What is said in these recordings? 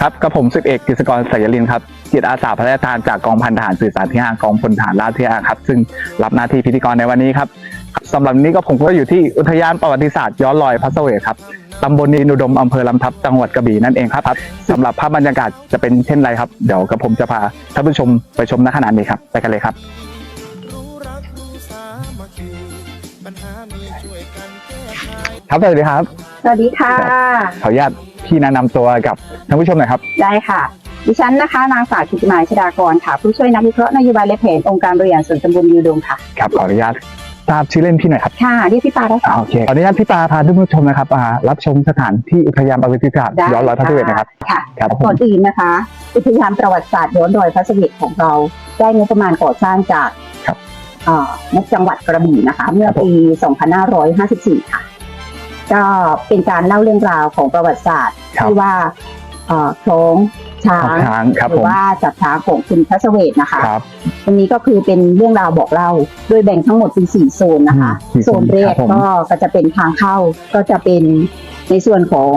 ครับกับผมสิบเอกกฤษกรสายลินครับจิตอาสาพระราชทานจากกองพันทหารสื่อสารที่ห้ากองพลทหารราบที่ห้าครับ ซึ่งรับหน้าที่พิธีกรในวันนี้ครับสำหรับวันนี้ก็ผมก็อยู่ที่อุทยานประวัติศาสตร์ย้อนรอยพระเสวยครับตำบลนินอุดมอำเภอลำทับจังหวัดกระบี่นั่นเองครับสำหรับภาพบรรยากาศจะเป็นเช่นไรครับเดี๋ยวกับผมจะพาท่านผู้ชมไปชมณขณะนี้ครับไปกันเลยครับรู้รักรู้สามัคคีปัญหามีช่วยกันแก้ไขครับสวัสดีครับสวัสดีค่ะ ขออนุญาตพี่แนะนำตัวกับท่านผู้ชมหน่อยครับ ได้ค่ะ ดิฉันนะคะ นางสาวกิติมาชดากรค่ะ ผู้ช่วยนักวิเคราะห์นโยบายและแผนองค์การบริหารส่วนตำบลยูดงค่ะ ครับขออนุญาตทราบชื่อเล่นพี่หน่อยครับค่ะเรียกพี่ปาได้อ่าค่ะโอเคขออนุญาตพี่ปาพาท่านผู้ชมนะครับอ่ารับชมสถานที่อุทยานประวัติศาสตร์ได้ย้อนรอยพระเสวยนะครับค่ะ ครับผก่อมนอื่นนะคะ อุทยานประวัติศาสตร์ย้อนรอยพระเสด็จของเราได้งบประมาณก่อสร้างจากครับ เอ่อนจังหวัดกระบี่นะคะ เมื่อปี 2554 ค่ะ ก็เป็นการเล่าเรื่องราวของประวัติศาสตร์ครับที่ว่าเอ่อโครงช้าขอบงทางครับหรืผม ว่าจับช้างของคุณพระเสวตนะคะ ครับ ตรงนี้ก็คือเป็นเรื่องราวบอกเล่า โดยแบ่งทั้งหมดเป็นสี่โซนนะคะ อืมสี่โซโซนนแรครักบผม ก็ก็จะเป็นทางเข้าก็จะเป็นในส่วนของ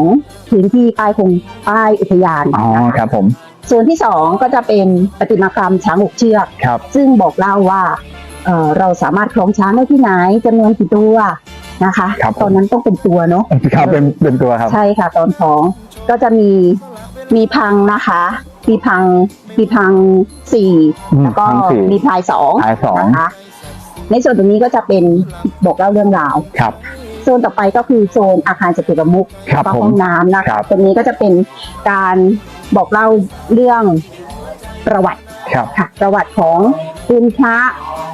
พื้นที่ป้ายคงป้ายอุทยานอ๋อนะคะครับผมโซนที่สองก็จะเป็นประติมากรรมช้างหกเชือก ครับซึ่งบอกเล่าว่าเอ่อเราสามารถคล้องช้างได้ที่ไหนจำนวนกี่ตัว นะคะ ครับผมตอนนั้นต้องเป็นตัวเนาะครับเป็นเป็นตัวครับ ใช่ค่ะ ตอนท้องก็จะมีมีพังนะคะ มีพังมีพังสี่อืมแล้วก็พังสี่มีพลายสองท้ายสอง นะคะในส่วนตรงนี้ก็จะเป็นบอกเล่าเรื่องราว ครับ โซนต่อไปก็คือโซนอาคารจตุรมุขครับแล้วก็ผมห้องน้ำนะครัคะบ ตรงนี้ก็จะเป็นการบอกเล่าเรื่องประวัติ ครับ ค่ะประวัติของคุณพระ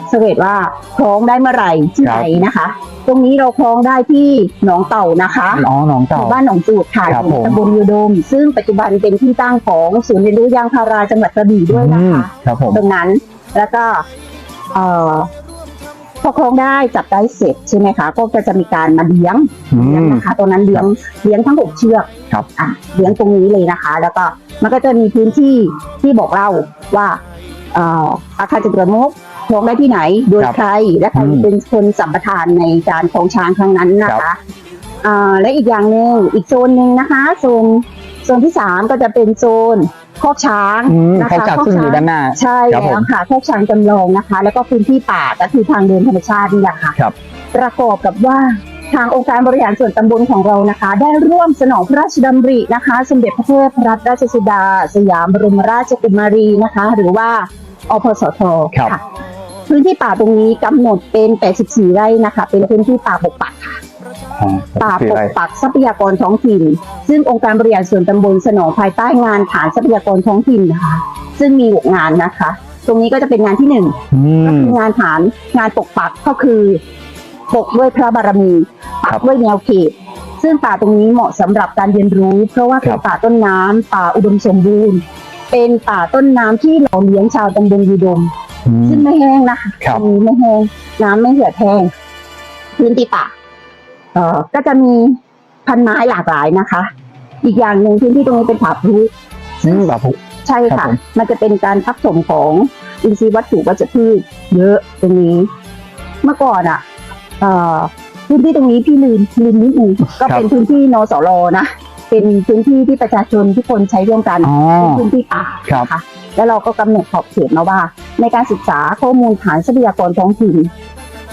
เสวตว่าคล้องได้เมื่อไหร่ที่ครัไหบนนะคะ ตรงนี้เราคล้องได้ที่หนองเต่านะคะอ๋อหนองหเต่า มู่บ้านหนองจูดค่ะครับอยู่ผม ตำบลยูโดม ซึ่งปัจจุบันเป็นที่ตั้งของศูนย์เรียนรู้ยางพาราจังหวัดกระบี่ด้วยนะอืมคะ ครับผม ตรงนั้นแล้วก็เอ่อ พอคล้องได้จับได้เสร็จใช่ไหมคะ ก็จะมีการมาเลี้ยงอืเลี้ยงม นะคะตรงนั้นเลี้ยงเลี้ยงทั้งหกเชือกครับ อะเลี้ยงตรงนี้เลยนะคะ แล้วก็มันก็จะมีพื้นที่ที่บอกเล่าว่าเอ่ออาคารจตุรมุขคล้องได้ที่ไหนโดยครับใครและใครอืมเป็นคนสัมปทานในการคล้องช้างครั้งนั้นนะครัคะบ อ่าและอีกอย่างหนึ่งอีกโซนหนึ่งนะคะโซนโซนที่สามก็จะเป็นโซนค อกช้างอืมนะคะเขาจัดซึ่งอยู่ด้านหน้าใช่ครับผมแล้วค่ะคอกช้างจำลองนะคะ แล้วก็พื้นที่ป่าก็คือทางเดินธรรมชาตินี่แหละค่ะครับ ประกอบกับว่าทางองค์การบริหารส่วนตำบลของเรานะคะ ได้ร่วมสนองพระราชดำรินะคะ สมเด็จพระเทพรัตนราชสุดา สยามบรมราชกุมารีนะคะ หรือว่าอพสทครับค่ะพื้นที่ป่าตรงนี้กำหนดเป็น 84 ไร่นะคะ เป็นพื้นที่ป่าปกปักค่ะอ๋อ ป่าคือปอะไรกปักทรัพยากรท้องถิ่น ซึ่งองค์การบริหารส่วนตำบลสนองภายใต้งานฐานทรัพยากรท้องถิ่นนะคะซึ่งมีหกงานนะคะ ตรงนี้ก็จะเป็นงานที่หนึ่งอืก็มคืองานฐานงานปกปักก็คือ ปกด้วยพระบารมีปัครักบด้วยแนวเขต ซึ่งป่าตรงนี้เหมาะสำหรับการเรียนรู้ เพราะว่าเป็คนรับป่าต้นน้ำป่าอุดมสมบูรณ์ เป็นป่าต้นน้ำที่หล่อเลี้ยงชาวตำบลยูดมอืมซึ่งไม่แห้งนะคะครับตรงนี้ไม่แห้งน้ำไม่เหือดแห้งพื้นที่ป่า เอ่อก็จะมีพันไม้หลากหลายนะคะ อีกอย่างหนึ่งพื้นที่ตรงนี้เป็นผาพลุอืมแบบผม ใช่ครัค่ะ บผม มันจะเป็นการพักถมของอินทรีย์วัตถุวัชพืชเยอะตรงนี้ เมื่อก่อนอะเอ่อพื้นที่ตรงนี้พี่ลืมลืมนิดนึงก็เป็นพื้นที่นสรนะ เป็นพื้นที่ที่ประชาชนทุกคนใช้ร่วมกัน อ๋อ เป็นพื้นที่ป่าครับค่ะแล้วเราก็กำหนดขอบเขตมาว่า ในการศึกษาข้อมูลฐานทรัพยากรท้องถิ่น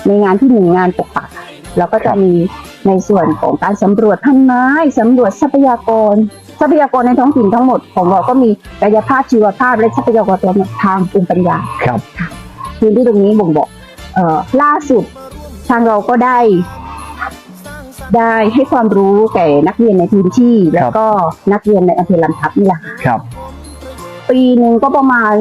ในงานที่หนึ่งงานปกปักเราก็ครัจะบมี ในส่วนของการสำรวจพันไม้สำรวจทรัพยากร ทรัพยากรในท้องถิ่นทั้งหมดของเราก็มีกายภาพชีวภาพและทรัพยากรทางภูมิปัญญาครับพื้นที่ตรงนี้บ่งบอกเอ่อล่าสุดทางเราก็ได้ ได้ให้ความรู้แก่นักเรียนในพื้นที่ แล้วก็นักเรียนในอำเภอลำทับนี่แหละค่ะครับ ปีหนึ่งก็ประมาณ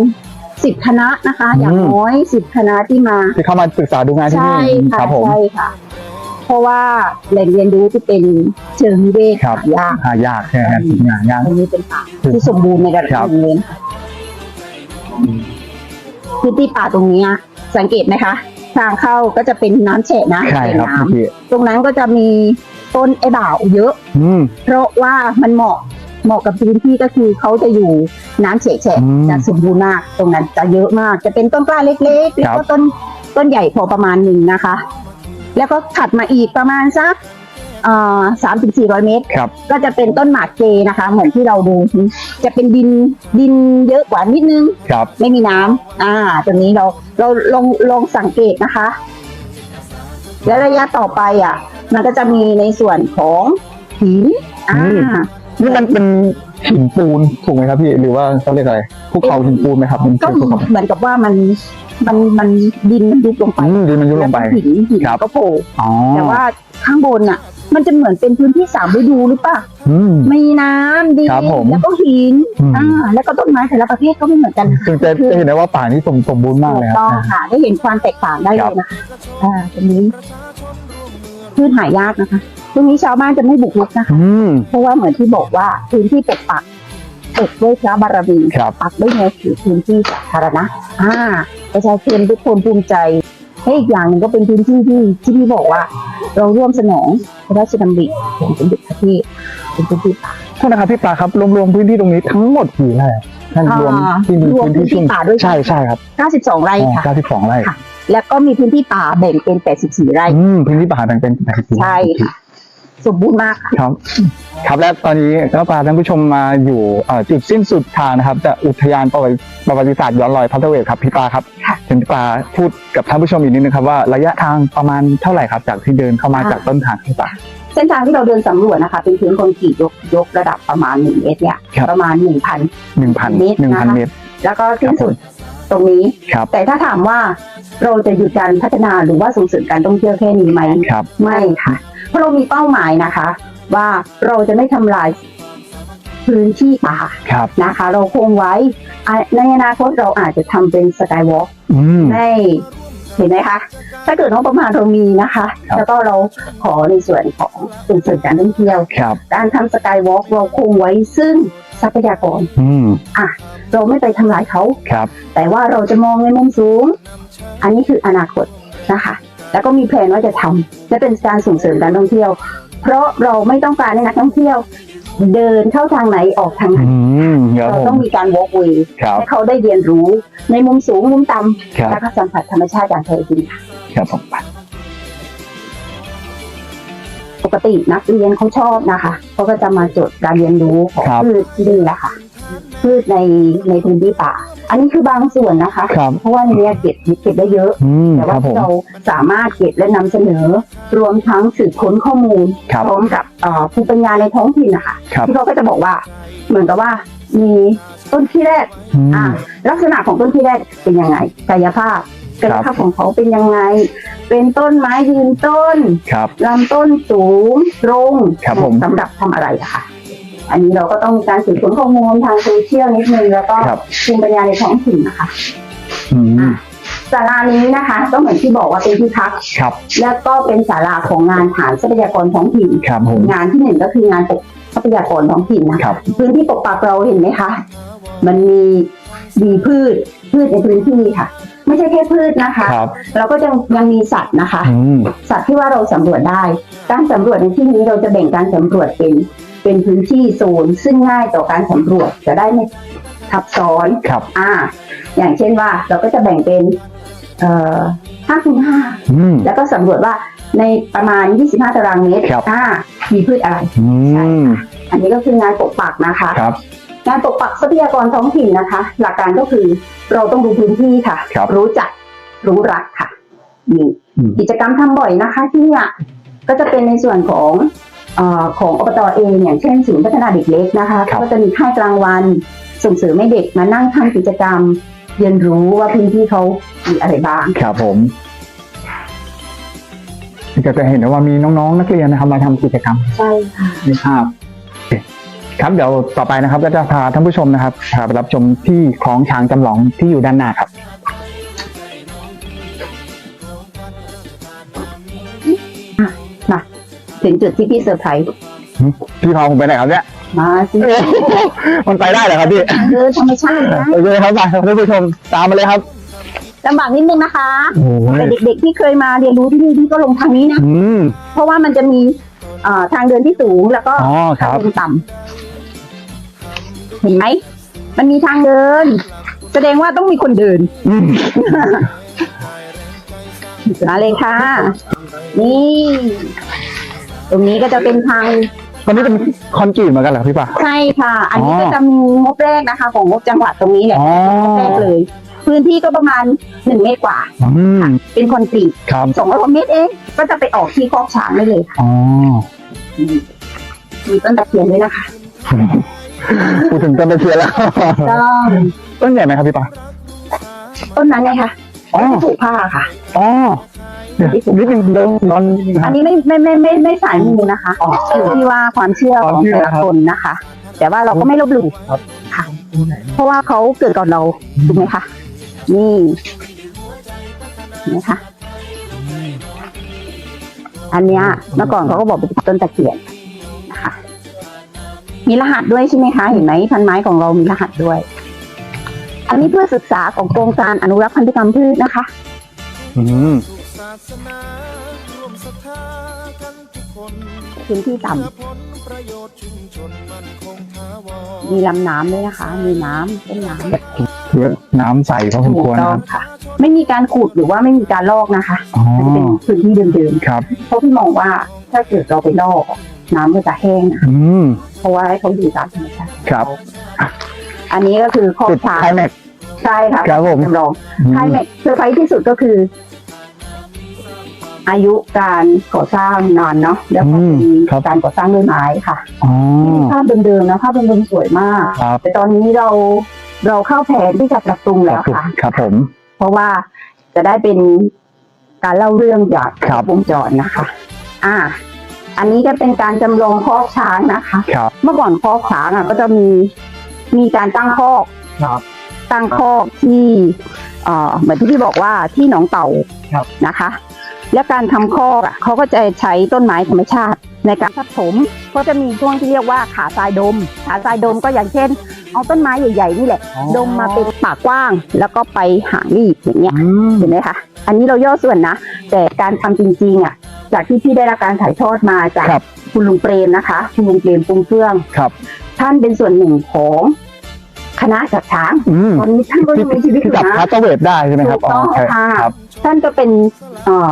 สิบคณะนะคะ อย่างอืมน้อยสิบคณะที่มาที่เข้ามาศึกษาดูงานที่ใช่นี่ค่ะครับผมใช่ค่ะ เพราะว่าแหล่งเรียนรู้ที่เป็นเชิงนิเวศครับ หายากหายากใช่ไหมครับงานยาก ตรงนี้เป็นป่าที่สมบูรณ์ในระดับครับหนึ่งเลยนะคะพื้นที่ป่าตรงเนี้ยสังเกตไหมคะ ทางเข้าก็จะเป็นน้ำแฉะนะใช่เป็นครับน้ำพี่ตรงนั้นก็จะมีต้นไอ้บ่าวเยอะ อืม เพราะว่ามันเหมาะเหมาะกับพื้นที่ก็คือเขาจะอยู่น้ำเฉะอืมๆจะสมบูรณ์มากตรงนั้นจะเยอะมาก จะเป็นต้นกล้าเล็กๆ แล้วก็ต้นต้นใหญ่พอประมาณหนึ่งนะคะ แล้วก็ถัดมาอีกประมาณสักสามถึงสี่ร้อยเมตร ครับ ก็จะเป็นต้นหมากเจนะคะ เหมือนที่เราดู จะเป็นดินดินเยอะกว่านิดนึง ครับ ไม่มีน้ำอ่าตรงนี้เราเราลองลองสังเกตนะคะ แล้วระยะต่อไปอะ มันก็จะมีในส่วนของหินอ่านี่มันเป็นหินปูนถูกไหมครับพี่ หรือว่าเขาเรียกอะไรภูเขาหินปูนไหมครับมันก็คือภูเขาเหมือนกับว่ามัน มันมันดินมันยุบลงไปอืมดินมันยุบลงไป แวก็หินหินครับ ก็โผล่อ๋อแต่ว่าข้างบนน่ะ มันจะเหมือนเป็นพื้นที่สามฤดูหรือเปล่าอืม มีน้ำดินครับผมแล้วก็หินอืม อ่าแล้วก็ต้นไม้แต่ละประเภทก็ไม่เหมือนกันซึ่งจะจะเห็นได้ว่าป่านี้สมสมบูรณ์มากถูเลยกคต้รัอบ งค่ะ ได้เห็นความแตกต่างได้เลยนะคะอ่าตรงนี้พืชหายากนะคะตรงนี้ชาวบ้านจะไม่บุกรุกนะคะ อืม เพราะว่าเหมือนที่บอกว่าพื้นที่ปกปักปกด้วยพระบารมีครับ ปักด้วยในพื้นที่สาธารณะอ่า ประชาชนทุกคนภูมิใจและอีกอย่างหนึ่งก็เป็นพื้นที่ที่ที่พี่บอกว่า เราร่วมสนองพระราชดำริของสมเด็จพระเทพเป็นพื้นที่ป่าโทษนะครับพี่ปลาครับรวมๆพื้นที่ตรงนี้ทั้งหมดกี่ไร่ครับท่านอ่ารวมที่มีรวมพื้นที่พื้นที่ชุ่มป่าด้วยใช่ใช่ครับ92 ไร่ค่ะเก้าสิบสองไร่ค่ะ แล้วก็มีพื้นที่ป่าแบ่งเป็น 84 ไร่ อืมพื้นที่ป่าแบ่งเป็นแปดสิบใช่ค่ะ สมบูรณ์มากค่ะ ครับ ครับและตอนนี้ก็พาท่านผู้ชมมาอยู่เอ่อจุดสิ้นสุดทางนะครับจากอุทยานประวัติประวัติศาสตร์ย้อนรอยพัทเวทครับพี่ปลาครับค่ะเห็นพี่ปลาพูดกับท่านผู้ชมอีกนิดนึงครับว่าระยะทางประมาณเท่าไหร่ครับ จากที่เดินเข้ามาจากต้นทางพี่ปลา เส้นทางที่เราเดินสำรวจนะคะ เป็นพื้นคอนกรีตยกยกระดับประมาณ1เมตรเนี่ยครับ ประมาณ1,000หนึ่งพันเมตรหนึ่งพันนะคะ เมตรแล้วก็สิ้นสุดตรงนี้ ครับ แต่ถ้าถามว่าเราจะหยุดการพัฒนาหรือว่าส่งเสริมการท่องเที่ยวแค่นี้ไหมครับ ไม่ค่ะ เพราะเรามีเป้าหมายนะคะ ว่าเราจะไม่ทำลายพื้นที่ป่าครับ นะคะ เราคงไว้อะในอนาคตเราอาจจะทำเป็นสกายวอล์กอืมให้เห็นไหมคะ ถ้าเกิดงบประมาณเรามีนะคะ ครับ แล้วก็เราขอในส่วนของส่งเสริมการท่องเที่ยว ครับ การทำสกายวอล์กเราคงไว้ซึ่งทรัพยากร อืม เราไม่ไปทำลายเขา ครับ แต่ว่าเราจะมองในมุมสูง อันนี้คืออนาคตนะคะ แล้วก็มีแผนว่าจะทำ และเป็นการส่งเสริมการท่องเที่ยว เพราะเราไม่ต้องการให้นักท่องเที่ยว เดินเข้าทางไหนออกทางไหนอืมครับเราผต้องมมีการ walk way ครับให้เขาได้เรียนรู้ในมุมสูงมุมต่ครับำแล้วก็สัมผัสธรรมชาติอย่างแท้จริงค่ะครับผมปกตินักเรียนเขาชอบนะคะเขาก็จะมาจดการเรียนรู้ของพืชที่นี่แหละค่ะ พืชในในพื้นที่ป่า อันนี้คือบางส่วนนะคะ ครับเพราะว่าในเนี้ยเก็บเก็บได้เยอะ อืมแต่คว่ารับผม ที่เราสามารถเก็บและนำเสนอ รวมทั้งสืบค้นข้อมูลครับ พร้อมกับเอ่อภูมิปัญญาในท้องถิ่นนะคะครับที่เขาก็จะบอกว่า เหมือนกับว่ามีต้นที่แรกอืม อ่าลักษณะของต้นที่แรกเป็นยังไงกายภาพกายภาพของเขาเป็นยังไง เป็นต้นไม้ยืนต้นครับ ลำต้นสูงตรงครับผม สำหรับทำอะไรอะค่ะ อันนี้เราก็ต้องมีการสืบค้นข้อมูลทางโซเชียลนิดนึงแล้วก็ครับ ภูมิปัญญาในท้องถิ่นนะคะอืมศาลานี้นะคะ ก็เหมือนที่บอกว่าเป็นที่พัก ครับแล้วก็เป็นศาลาของงานฐานทรัพยากรท้องถิ่น ครับผมงานที่หนึ่งก็คืองานปกทรัพยากรท้องถิ่นนะคะพื้นที่ปกปักเราเห็นไหมคะ มันมีมีพืชพืชในพื้นที่ค่ะ ไม่ใช่แค่พืชนะคะ ครับเราก็ยังยังมีสัตว์นะคะ อืมสัตว์ที่ว่าเราสำรวจได้ การสำรวจในที่นี้เราจะแบ่งการสำรวจเป็น เป็นพื้นที่โซนซึ่งง่ายต่อการสำรวจจะได้ไม่ทับซ้อนครับ อ่า อย่างเช่นว่าเราก็จะแบ่งเป็นเอ่อห้าคูณห้าอืม แล้วก็สำรวจว่าในประมาณ 25 ตารางเมตรครับ อ่ามีพืชอะไร อืมอันนี้ก็คืองานปกปักนะคะ ครับ งานปกปักทรัพยากรท้องถิ่นนะคะ หลักการก็คือเราต้องดูพื้นที่ค่ะครับรู้จักรู้รักค่ะนี่อืม กิจกรรมทำบ่อยนะคะ ที่เนี่ยก็จะเป็นในส่วนของเอ่อ ของอบตเองอย่างเช่นศูนย์พัฒนาเด็กเล็กนะคะครับก็จะมีค่ายกลางวันส่งเสริมให้เด็กมานั่งทำกิจกรรม เรียนรู้ว่าพื้นที่เขามีอะไรบ้างครับผมก็จะเห็นได้ว่ามีน้องๆ นักเรียนนะครับมาทำกิจกรรมใช่ค่ะในภาพโอเคครับเดี๋ยวต่อไปนะครับ ก็จะพาท่านผู้ชมนะครับพาไปรับชมที่คลองช้างจำลองที่อยู่ด้านหน้าครับ ถึงจุดที่พี่เซอร์ไพรส์พี่พาผมไปไหนครับเนี่ยมาสิมันไปได้เหรอครับพี่เออธรรมชาตินะโอเคครับไปครับท่านผู้ชมตามมาเลยครับลำบากนิดนึงนะคะโอ้ยแต่เด็กๆที่เคยมาเรียนรู้ที่นี่ที่ก็ลงทางนี้นะอืมเพราะว่ามันจะมีเอ่อทางเดินที่สูงแล้วก็อ๋อคทางรับลงต่ำเห็นไหมมันมีทางเดิน แสดงว่าต้องมีคนเดินอืมมาเลยค่ะ นี่ ตรงนี้ก็จะเป็นทางตอนนี้เป็นคอนกรีตเหมือนกันเหรอพี่ป่ะใช่ค่ะ อันนี้อ๋อก็จะมีงบแรกนะคะ ของงบจังหวัดตรงนี้แหละอ๋อ งบแรกเลย พื้นที่ก็ประมาณหนึ่งเมตรกว่า อืมเป็นคอนกรีตครับสองร้อยกว่าเมตรเองก็จะไปออกที่คอกช้างได้เลยค่ะอ๋อมีต้นตะเคียนด้วยนะคะพูดถึงต้นตะเคียนแล้วต้องต้นใหญ่ไหมครับพี่ป่ะต้นนั้นไงคะอ๋อที่ถูกผ้าค่ะ อ๋อเดี๋ยว นิดนึงเดินนอนนิดนึงคอัรับนนี้ไม่ไม่ไม่ไม่ไม่สายมูนะคะอ๋ออยู่ที่ว่าความเชื่อคขวามองเชื่อแต่ละครับคนนะคะ แต่ว่าเราก็ไม่ลบหลู่ครับ ค่ะ เพราะว่าเขาเกิดก่อนเราถูกไหมคะนี่เห็นะคะอันเนี้ยเมื่อก่อนเขาก็บอกเป็นต้นตะเคียนนะคะมีรหัสด้วยใช่ไหมคะเห็นไหมพันไม้ของเรามีรหัสด้วย อันนี้เพื่อศึกษาของโครงการอนุรักษ์พันธุกรรมพืชนะคะ อืมศาสนารวมศรัทธากันทุกคนพื้นที่ต่ำ เพื่อผลประโยชน์ชุมชนมันคงถาวร มีลำน้ำด้วยนะคะ มีน้ำต้นน้ำเยอะน้ำใสพอสมถูควกรต้นะอคงรับค่ะ ไม่มีการขุดหรือว่าไม่มีการลอกนะคะอ๋อมันจะเป็นพื้นที่เดิมครับ ๆเพราะพี่มองว่าถ้าเกิดเราไปลอก น้ำก็จะแห้งนะอืม เพราะว่าให้เขาอยู่ตามธรรมชาติครับอันนี้ก็คือข้อจุดช้างไคลแม็กซ์ ใช่ค่ะครับผม จำลองอืมไฮแม็กเซอร์ไพรส์ที่สุดก็คือ อายุการก่อสร้างนานเนาะแล้วก็เป็นการก่อสร้างด้วยไม้ค่ะอ๋อที่ภาพเดิมๆนะภาพเดิมๆสวยมาก ครับแต่ตอนนี้เราเราเข้าแผนที่จะปรับปรุงคแล้รับวค่ะ ครับผม เพราะว่าจะได้เป็นการเล่าเรื่องจากครับ วงจรนะคะ อ่า อันนี้ก็เป็นการจำลองคอกช้างนะคะ ครับ เมื่อก่อนคอกช้างอะ ก็จะมีมีการตั้งคอกครับ ตั้งคอกที่ เอ่อเหมือนที่พี่บอกว่าที่หนองเต่าครับ นะคะ และการทำคอกอะเขาก็จะใช้ต้นไม้ธรรมชาติ ในการผสมก็จะมีช่วงที่เรียกว่าขาทรายดม ขาทรายดมก็อย่างเช่น เอาต้นไม้ใหญ่ๆนี่แหละดมมาเป็นปากกว้าง แล้วก็ไปหางรีบอย่างเงี้ย อืม เห็นไหมคะ อันนี้เราย่อส่วนนะ แต่การทำจริงๆอะ จากที่พี่ได้รับการถ่ายทอดมาจากครับคุณลุงเปรมนะคะ คุณลุงเปรมปรุงเครื่องครับ ท่านเป็นส่วนหนึ่งของคณะจัดช้าง อืมตอนนี้ท่านก็ยังมีชีวิตอที่ยู่จับนะ พาสเวทได้ใช่ไหมครับถูกต้องใช่ค่ะครับท่านก็เป็นเอ่อ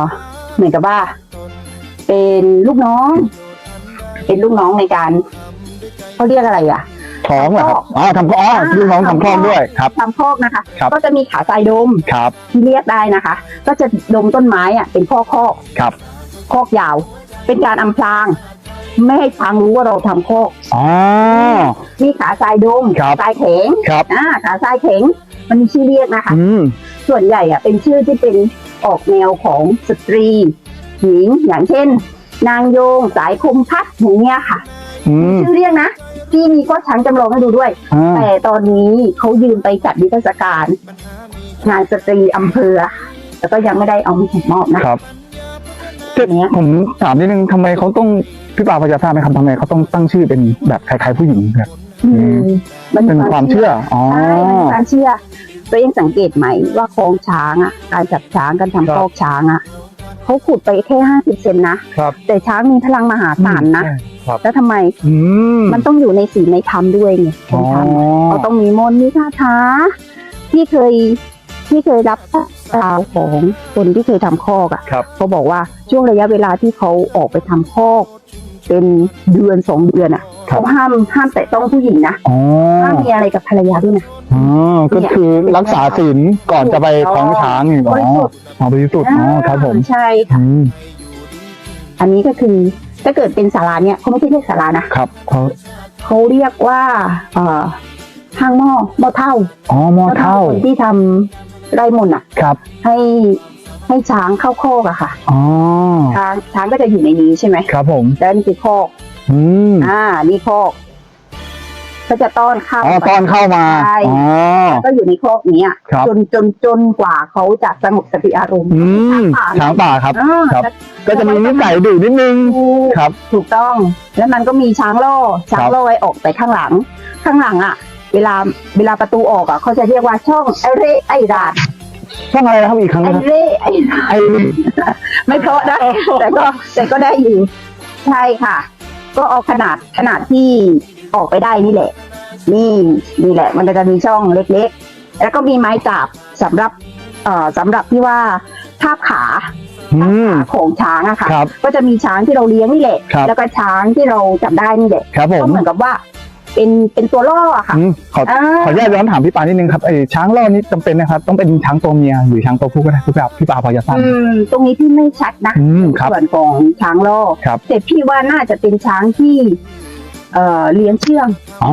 เหมือนกับว่า เป็นลูกน้อง เป็นลูกน้องในการเขาเรียกอะไรอะท้องเหรอครับอ๋อทำคลองอ๋อลูกน้องทำคลองด้วยครับทำคอกนะคะครับก็จะมีขาทรายดมครับที่เรียกได้นะคะ ก็จะดมต้นไม้อะ เป็นข้อคอกครับคอกยาว เป็นการอำพรางไม่ให้ช้างรู้ว่าเราทำคอกอ๋อมีขาทรายดมครับทรายแข็งครับอ่าขาทรายแข็ง มันมีชื่อเรียกนะคะอืมส่วนใหญ่อะเป็นชื่อที่เป็น ออกแนวของสตรี หญิงอย่างเช่น นางโยงสายคมพัดอย่างเงี้ยค่ะอืม ชื่อเรียกนะที่มีข้อช้างจำลองให้ดูด้วย อ่า แต่ตอนนี้เขายืนไปจัดนิทรรศการ งานสตรีอำเภอค่ะแล้วก็ยังไม่ได้เอามาส่งมอบนะ ครับเจ๊ผมถามนิดนึงทำไมเขาต้องพี่ปาพยาทราบไหมครับทำไมเขาต้องตั้งชื่อเป็นแบบคล้ายๆผู้หญิงครับ อืม มันเป็นความเชื่ออ๋อ ใช่มันเป็นความเชื่อ ตัวเองสังเกตไหมว่าโครงช้างอะ การจับช้างการทำครับคอกช้างอะเขาขุดไปแค่ห้าสิบเซนนะครับ แต่ช้างมีพลังมหาศาลนะครับ แล้วทำไมอืม มันต้องอยู่ในศีลในธรรมด้วยไงคอ๋อนทำเขาต้องมีมนต์มีคาถาที่เคยที่เคยรับกล่าวของคนที่เคยทำคอกอะครับ เขาบอกว่าช่วงระยะเวลาที่เขาออกไปทำคอก เป็นเดือนสองเดือนอะครับเขาห้ามห้ามแต่ต้องผู้หญิงนะอ๋อห้ามมีอะไรกับภรรยาด้วยนะอ๋อก็คือรักษาศีลก่อนจะไปท้องช้างอย่างบอ๋อริสุทธิ์อ๋อบริสุทธิ์อ๋อครับผมใช่ค่ะอืมอันนี้ก็คือถ้าเกิดเป็นศาลาเนี่ยเขาไม่ใช่เรียกศาลานะครับเขาเขาเรียกว่าเอ่อห้างหม้อหม้อเท่าอ๋อหม้อเท่าคนที่ทำไร่มนต์อะครับ ให้ ให้ช้างเข้าคอกอะค่ะอ๋อช้างช้างก็จะอยู่ในนี้ใช่ไหมครับผมแล้วนี่คือคอกอืมอ่า นี่คอกก็จะต้อนเข้าอ๋อตอนเข้ามาใช่อ๋อก็อยู่ในคอกเนี้ยครับ จนจนจนกว่าเขาจะสงบสติอารมณ์อืมช้าช้างงป่าป่าครับ อ่าครับ ก็จะมีนิสัยดุนิดนึง ถูกครับ ถูกต้อง แล้วมันก็มีช้างล่อช้างล่อไว้ออกไปข้างหลัง ข้างหลังอะเวลาเวลาประตูออกอะเขาจะเรียกว่าช่องไอเร่ไอราน ช่องอะไรนะครับอีกครั้งไอนะครับเร่ไอรานไอ้ไม่เพราะนะแต่ก็แต่ก็ได้อยู่ใช่ค่ะ ก็เอาขนาดขนาดที่ออกไปได้นี่แหละ นี่นี่แหละ มันจะมีช่องเล็กๆ แล้วก็มีไม้จับสำหรับเอ่อสำหรับที่ว่าทาบขาอืม ของช้างอะค่ะ ครับ ก็จะมีช้างที่เราเลี้ยงนี่แหละ ครับ แล้วก็ช้างที่เราจับได้นี่แหละ ครับผก็ม เหมือนกับว่า เป็นเป็นตัวล่ออะค่ะ อืมขออ่าขออนุญาตย้อนถามพี่ปานิดนึงครับไอ้ช้างล่อนี้จำเป็นนะครับ ต้องเป็นช้างตัวเมียหรือช้างตัวผู้ก็ได้พี่ปาพี่ปาพอจะทราบอืม ตรงนี้พี่ไม่ชัดนะอืมครับ ส่วนของช้างล่อครับ แต่พี่ว่าน่าจะเป็นช้างที่ เอ่อเลี้ยงเชื่องอ๋อ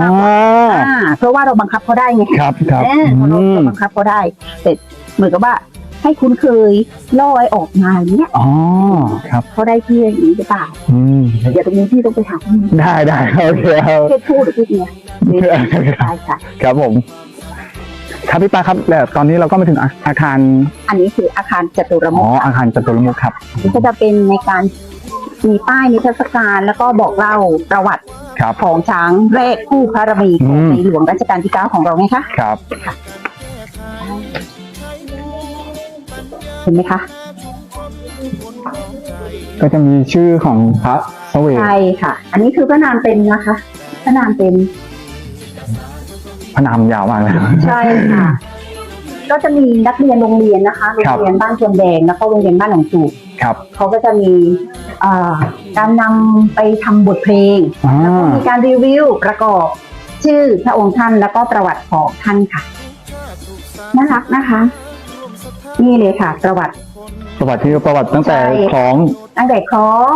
อ่าเพราะว่าเราบังคับเขาได้ไงครับครับเออเราอืมเราบังคับเขาได้แต่เหมือนกับว่า ให้คุ้นเคยล่อไอ้ออกมาอย่างเนี้ยอ๋อครับ เขาได้ที่อย่างนี้หรือเปล่าอืมเดี๋ยวตรงนี้พี่ต้องไปถามได้ได้โอเคครับเพศผู้หรือเพศเมียใช่ค่ะครับผม ครับพี่ปาครับแล้วตอนนี้เราก็มาถึงอาอาคารอันนี้คืออาคารจตุรอ๋มุอขอาคารจตุรมุขครับ นี่ก็จะเป็นในการมีป้ายนิทรรศการแล้วก็บอกเล่าประวัติครับของช้างแรกคู่พระบารมีของอืม ในหลวงรัชกาลที่9ของเราไงคะ ครับ ห็นไหมคะ ก็จะมีชื่อของพระสเวทใช่ค่ะ อันนี้คือพระนามเต็มนะคะ พระนามเต็ม พระนามยาวมากเลย ใช่ค่ะ ก็จะมีนักเรียนโรงเรียนนะคะ โรงครับเรียนบ้านชวนแดงแล้วก็โรงเรียนบ้านหนองจูบครับ เขาก็จะมีเอ่อการนำไปทำบทเพลง อ่ามีการรีวิวประกอบชื่อพระองค์ท่านแล้วก็ประวัติของท่านค่ะ น่ารักนะคะ นี่เลยค่ะ ประวัติ ประวัติที่ประวัติตั้งแต่ใช่ของ ตั้งแต่คล้อง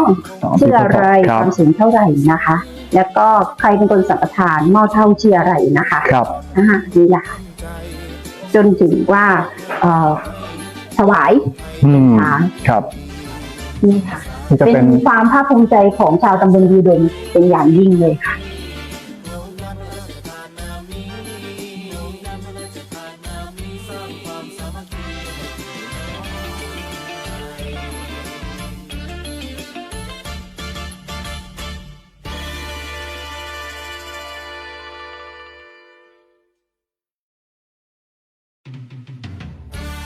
ชื่ออะไรคครัวาบมสูงเท่าไหร่นะคะ แล้วก็ใครเป็นคนสัมปทานหม้อเท่าชื่ออะไรนะคะครับนะคะนี่แหละค่ะจนถึงว่าเอ่อถวาย อืมช้างครับนี่ค่ะ นี่จะเป็เป็นนความภาคภูมิใจของชาวตำบลยูดมเป็นอย่างยิ่งเลยค่ะ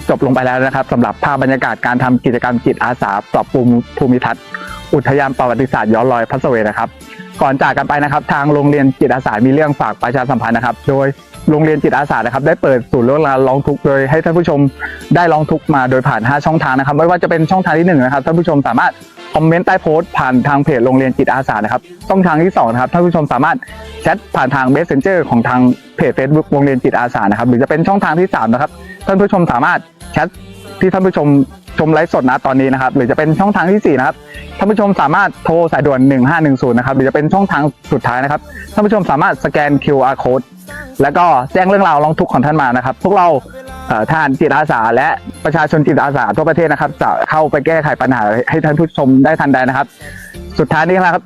จบลงไปแล้วนะครับสำหรับภาพบรรยากาศการทำกิจกรรมจิตอาสาปรับปรุงภูมิทัศน์อุทยานประวัติศาสตร์ย้อนรอยพระสเวนะครับก่อนจากกันไปนะครับ ทางโรงเรียนจิตอาสา มีเรื่องฝากประชาสัมพันธ์นะครับ โดยโรงเรียนจิตอาสานะครับ ได้เปิดศูนย์เรื่องราวร้องทุกข์โดยให้ท่านผู้ชมได้ร้องทุกข์มาโดยผ่าน 5 ช่องทางนะครับ ไม่ว่าจะเป็นช่องทางที่1นะครับท่านผู้ชมสามารถคอมเมนต์ใต้โพสต์ผ่านทางเพจโรงเรียนจิตอาสานะครับช่องทางที่2นะครับท่านผู้ชมสามารถแชทผ่านทาง Messenger ของทางเพจ Facebook โรงเรียนจิตอาสานะครับหรือจะเป็นช่องทางที่สามนะครับท่านผู้ชมสามารถ ชทที่ท่านผู้ชมชมไลฟ์สดนะตอนนี้นะครับ หรือจะเป็นช่องทางที่ 4 นะครับท่านผู้ชมสามารถโทรสายด่วน 1510 นะครับ หรือจะเป็นช่องทางสุดท้ายนะครับท่านผู้ชมสามารถสแกน QR code แล้วก็แจ้งเรื่องราวร้องทุกข์ของท่านมานะครับ พวกเราท่านจิตอาสา และประชาชนจิตอาสาทั่วประเทศนะครับ จะเข้าไปแก้ไขปัญหาให้ท่านผู้ชมได้ทันใดนะครับ สุดท้ายนี้นะครับ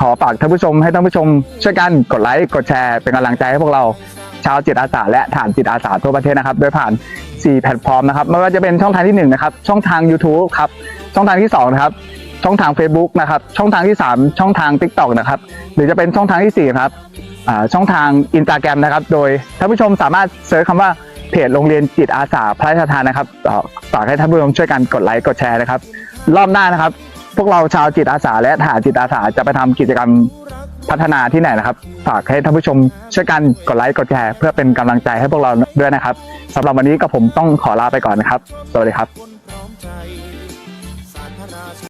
ขอฝากท่านผู้ชมให้ท่านผู้ชมช่วยกันกดไลค์กดแชร์เป็นกำลังใจให้พวกเรา ชาวจิตอาสาและฐานจิตอาสาทั่วประเทศนะครับ โดยผ่าน 4 แพลตฟอร์มนะครับไม่ว่าจะเป็นช่องทางที่ 1 นะครับ ช่องทาง YouTube ครับ ช่องทางที่ 2 นะครับ ช่องทาง Facebook นะครับ ช่องทางที่ 3 ช่องทาง TikTok นะครับ หรือจะเป็นช่องทางที่ 4 ครับช่องทาง Instagram นะครับ โดยท่านผู้ชมสามารถเซิร์ชคำว่าเพจโรงเรียนจิตอาสาพระราชทานนะครับต่อฝากให้ท่านผู้ชมช่วยกันกดไลค์กดแชร์นะครับ รอบหน้านะครับ พวกเราชาวจิตอาสาและทหารจิตอาสาจะไปทำกิจกรรม พัฒนาที่ไหนนะครับ ฝากให้ท่านผู้ชมช่วยกันกดไลค์กดแชร์เพื่อเป็นกำลังใจให้พวกเราด้วยนะครับสำหรับวันนี้ก็ผมต้องขอลาไปก่อนนะครับ สวัสดีครับ